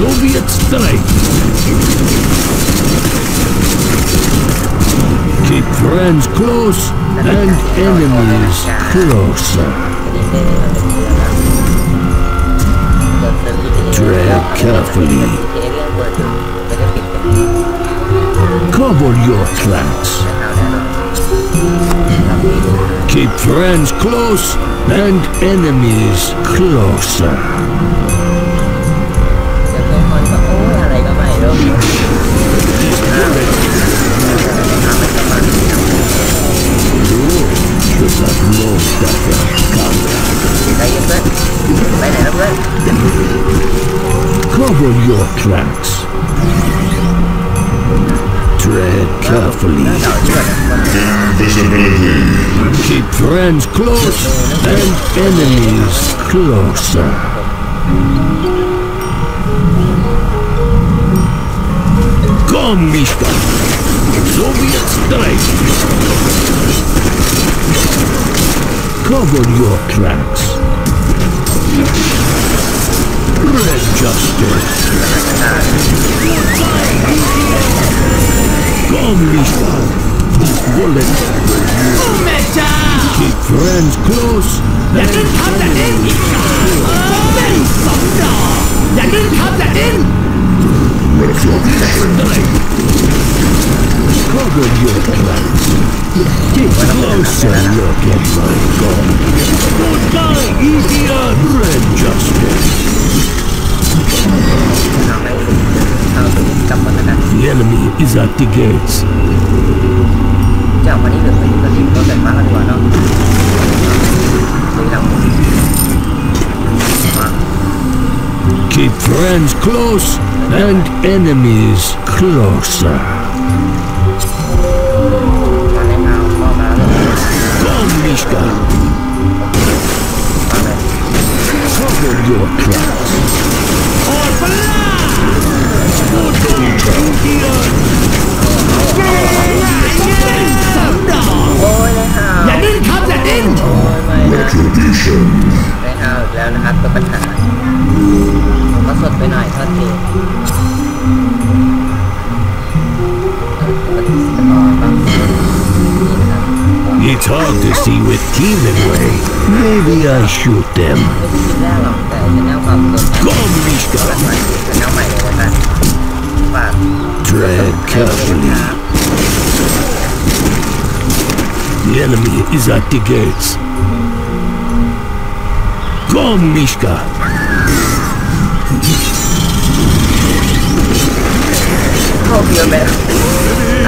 Soviet strike. Keep friends close and enemies closer. Tread carefully. Cover your tracks. Keep friends close and enemies closer. Cover your tracks. Tread carefully. Invisibility. Keep friends close and enemies closer. Come, Mister. Soviet strike. Cover your tracks. Red Justice. Come, Lisa. Bullet. Keep friends close. Yakın kaderin. Ben sonda. Yakın kaderin. What if you're cover your tracks. Take a closer look at my gun. Don't die, Red Justice. The enemy is at the gates. Keep friends close and enemies closer. human way, maybe I shoot them. Come, Mishka! Drag carefully. The enemy is at the gates. Go, Mishka!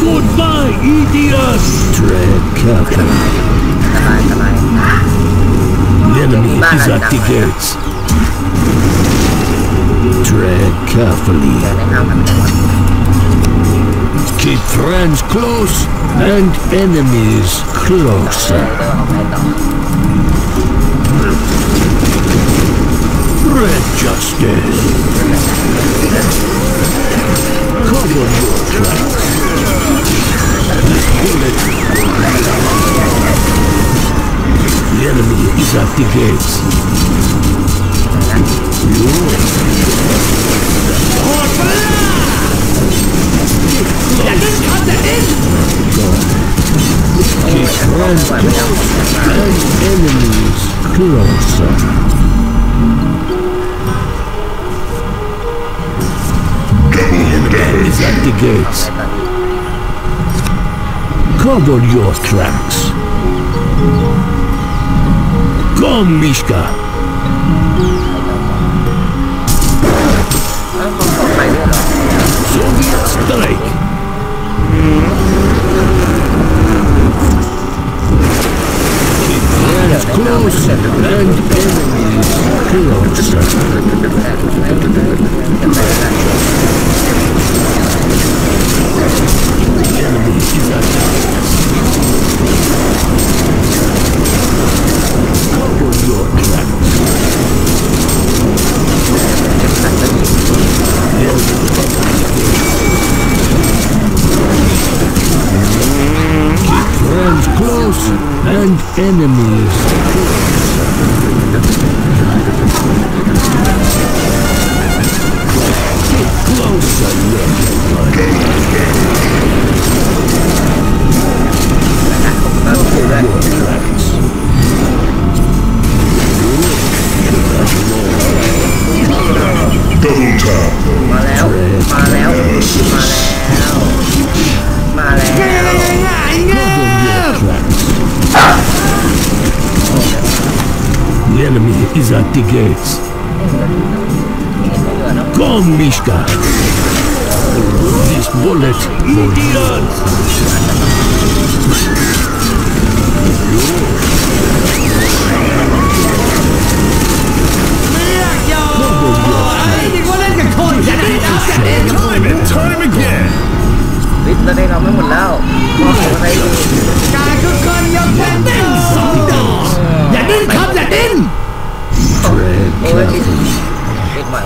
Goodbye, idiots. था वो कर Enemy is at the gates. Tread carefully. Keep friends close and enemies closer. Red Justice. The enemy is at the gates. Enemies closer. is at the gates. Cover your tracks. Come, Mishka. Soviet strike. Close and enemies closer. And enemies is at the gates. Come, Mishka. This bullet will...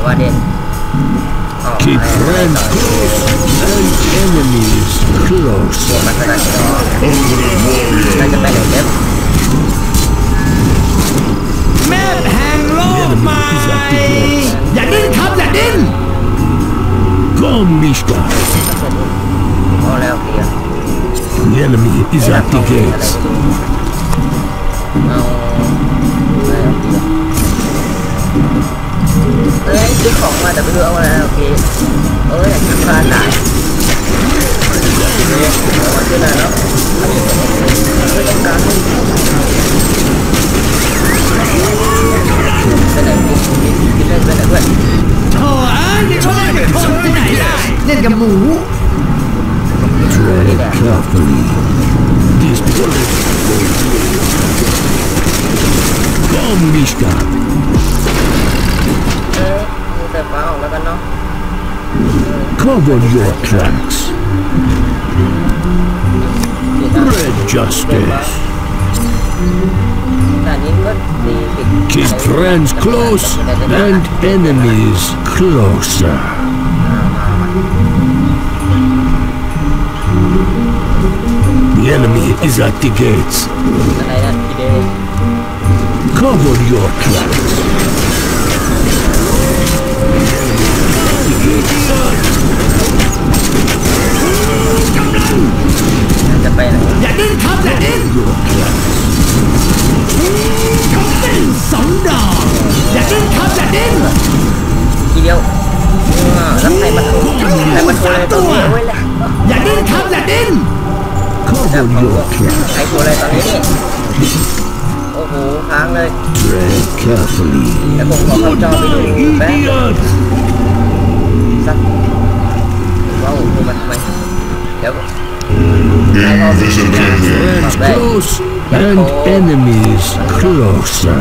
what did? Oh, Keep friends close and enemies close. Hungry warrior. Map hang low, my. Yadin, come, Yadin. Come, Mishka. All out here. The enemy is at the gates. No. ซื้อของมาแต่ไม่รู้เอาอะไรโอเคเอ้ยอยากกินปลาตายเอามาขึ้นได้แล้วไม่ต้องการไปไหนพี่พี่เล่นไปไหนเพื่อนโถ่เอ้ยที่เขาเล่นกับคนที่ไหนได้เล่นกับหมู Tread carefully. This bullet for you. Come, Mishka. เอ้ยดูแต่ฟ้าออกแล้วกันเนาะ Cover your tracks. นี่นะ Red justice. แต่นี้ก็ดีปิด Keep friends close and enemies closer. The enemy is at the gates. อะไรนะพี่เดย์ Cover your tracks. The gates. จะไปไหนอย่าดิ้นครับอย่าดิ้น Your tracks. ดิ้นสองดอกอย่าดิ้นครับอย่าดิ้นทีเดียวอ่าแล้วใครมาโทรใครมาโทรอะไรตอนนี้โอ้ยแหละอย่าดิ้นครับอย่าดิ้น Cover your tracks. ใครโทรอะไรตอนนี้นี่ โอ้โหค้างเลย Tread carefully. แต่ผมขอเข้าจอไปดูแป๊บ Idiot! สักว้าวโทรมาทำไมเดี๋ยวใครพอมีการ Friends ได้ close and enemies closer.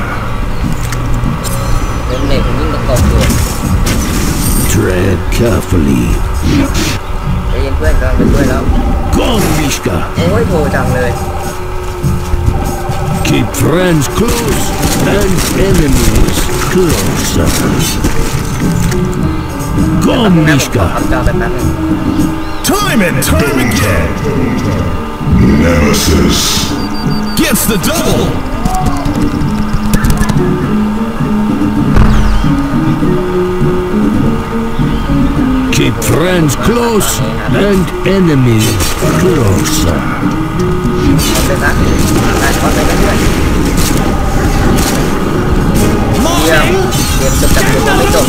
เล่นเน็ตผมวิ่งตะกอบอยู่ Tread carefully. ใจเย็นเพื่อนกำลังไปช่วยแล้ว Come, Mishka. Keep friends close and enemies closer. Go, Mishka. Time and time again. Nemesis. Gets the double. Keep friends close and enemies closer. เอาเลยนะอ่านเอาไปเรื่อยๆเยี่ยมเกมจบจากคุณยังไม่จบ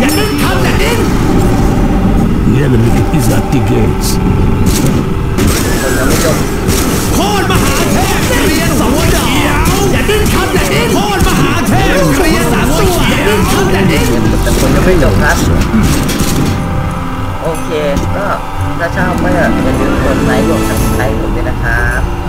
อย่าดิ้นครับอย่าดิ้น The enemy is at the gates. คนยังไม่จบโคตรมหาเทพเคลียร์สองดอกอย่าดิ้นครับอย่าดิ้นโคตรมหาเทพเคลียร์สามตัวอย่าดิ้นครับอย่าดิ้นเกมจบจากคนยังไม่จบครับโอเคก็ ถ้าชอบก็อย่าลืมกดไลค์กดซับสไครต์ผมด้วยนะครับ